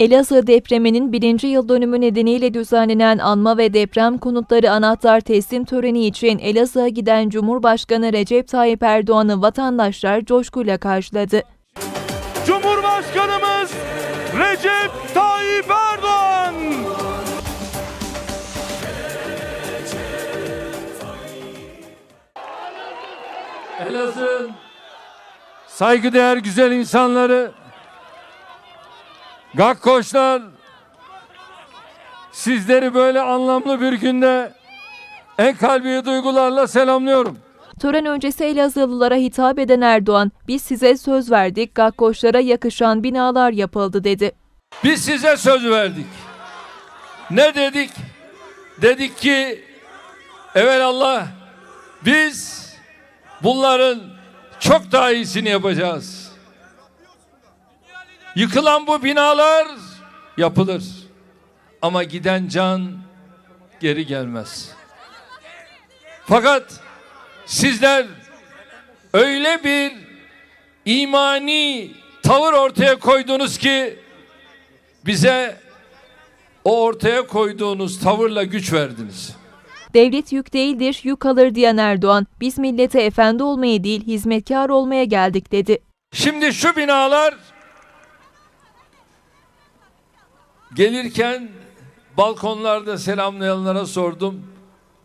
Elazığ depreminin birinci yıl dönümü nedeniyle düzenlenen anma ve deprem konutları anahtar teslim töreni için Elazığ'a giden Cumhurbaşkanı Recep Tayyip Erdoğan'ı vatandaşlar coşkuyla karşıladı. Cumhurbaşkanımız Recep Tayyip Erdoğan. Elazığ'ın saygıdeğer güzel insanları, Gakkoşlar, sizleri böyle anlamlı bir günde en kalbi duygularla selamlıyorum. Tören öncesi Elazığlılara hitap eden Erdoğan, biz size söz verdik, Gakkoşlara yakışan binalar yapıldı dedi. Biz size söz verdik. Ne dedik? Dedik ki Allah biz bunların çok daha iyisini yapacağız. Yıkılan bu binalar yapılır. Ama giden can geri gelmez. Fakat sizler öyle bir imani tavır ortaya koydunuz ki bize o ortaya koyduğunuz tavırla güç verdiniz. Devlet yük değildir, yük alır diyen Erdoğan, biz millete efendi olmaya değil, hizmetkar olmaya geldik dedi. Şimdi şu binalar gelirken balkonlarda selamlayanlara sordum.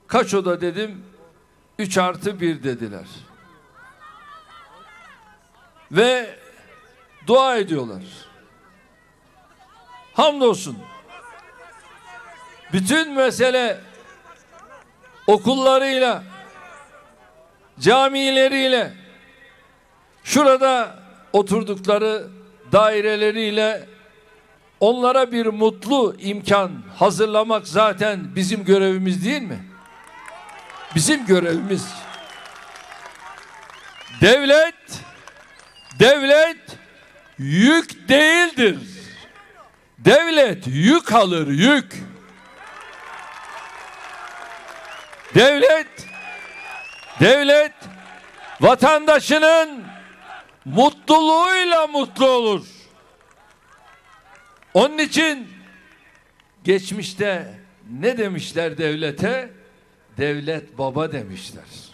Kaç oda dedim. 3 artı 1 dediler. Ve dua ediyorlar. Hamdolsun. Bütün mesele okullarıyla, camileriyle, şurada oturdukları daireleriyle onlara bir mutlu imkan hazırlamak zaten bizim görevimiz değil mi? Bizim görevimiz. Devlet devlet yük değildir. Devlet yük alır yük. Devlet devlet vatandaşının mutluluğuyla mutlu olur. Onun için geçmişte ne demişler devlete? Devlet baba demişler.